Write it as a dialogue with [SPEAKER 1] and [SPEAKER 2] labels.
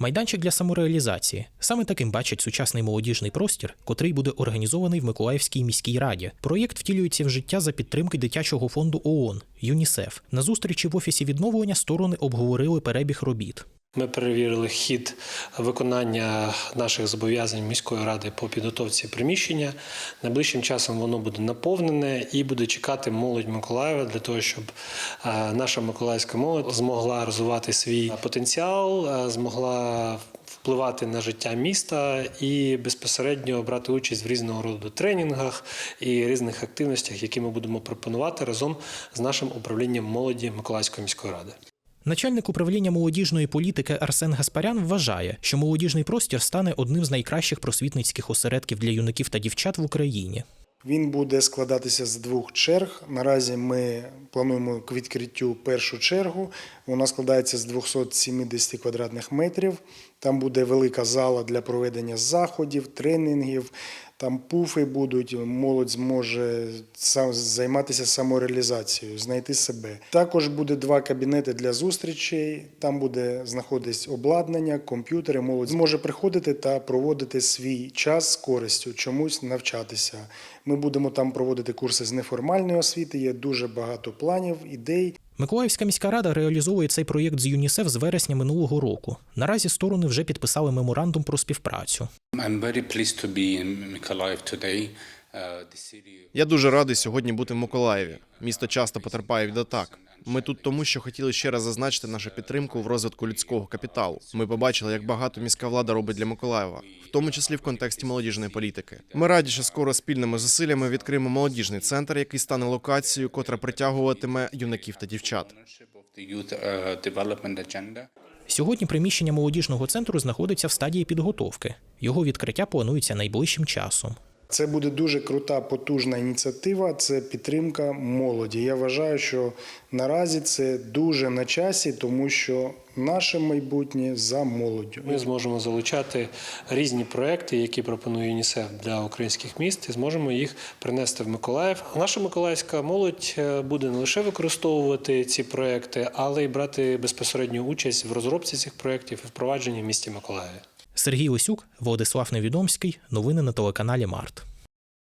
[SPEAKER 1] Майданчик для самореалізації. Саме таким бачить сучасний молодіжний простір, котрий буде організований в Миколаївській міській раді. Проєкт втілюється в життя за підтримки дитячого фонду ООН ЮНІСЕФ. На зустрічі в офісі відновлення сторони обговорили перебіг робіт.
[SPEAKER 2] Ми перевірили хід виконання наших зобов'язань міської ради по підготовці приміщення. Найближчим часом воно буде наповнене і буде чекати молодь Миколаєва для того, щоб е, наша миколаївська молодь змогла розвивати свій потенціал, е, змогла впливати на життя міста і безпосередньо брати участь в різного роду тренінгах і різних активностях, які ми будемо пропонувати разом з нашим управлінням молоді Миколаївської міської ради.
[SPEAKER 1] Начальник управління молодіжної політики Арсен Гаспарян вважає, що молодіжний простір стане одним з найкращих просвітницьких осередків для юнаків та дівчат в Україні.
[SPEAKER 3] Він буде складатися з двох черг. Наразі ми плануємо к відкриттю першу чергу. Вона складається з 270 квадратних метрів. Там буде велика зала для проведення заходів, тренінгів. Там пуфи будуть, молодь зможе сам займатися самореалізацією, знайти себе. Також буде два кабінети для зустрічей. Там буде знаходитись обладнання, комп'ютери. Молодь зможе приходити та проводити свій час з користю, чомусь навчатися. Ми будемо там проводити курси з неформальної освіти. Є дуже багато планів, ідей.
[SPEAKER 1] Миколаївська міська рада реалізовує цей проєкт з ЮНІСЕФ з вересня минулого року. Наразі сторони вже підписали меморандум про співпрацю.
[SPEAKER 4] I'm very pleased to be in Mykolaiv today.
[SPEAKER 5] Я дуже радий сьогодні бути в Миколаєві. Місто часто потерпає від атак. Ми тут тому, що хотіли ще раз зазначити нашу підтримку в розвитку людського капіталу. Ми побачили, як багато міська влада робить для Миколаєва, в тому числі в контексті молодіжної політики. Ми раді, що скоро спільними зусиллями відкриємо молодіжний центр, який стане локацією, котра притягуватиме юнаків та дівчат.
[SPEAKER 1] Сьогодні приміщення молодіжного центру знаходиться в стадії підготовки. Його відкриття планується найближчим часом.
[SPEAKER 3] Це буде дуже крута, потужна ініціатива. Це підтримка молоді. Я вважаю, що наразі це дуже на часі, тому що наше майбутнє за молоддю.
[SPEAKER 2] Ми зможемо залучати різні проекти, які пропонує ЮНІСЕФ для українських міст, і зможемо їх принести в Миколаїв. Наша миколаївська молодь е, буде не лише використовувати ці проекти, але й брати безпосередню участь в розробці цих проєктів і впровадженні в місті Миколаєві.
[SPEAKER 1] Сергій Лисюк, Владислав Невідомський. Новини на телеканалі Март.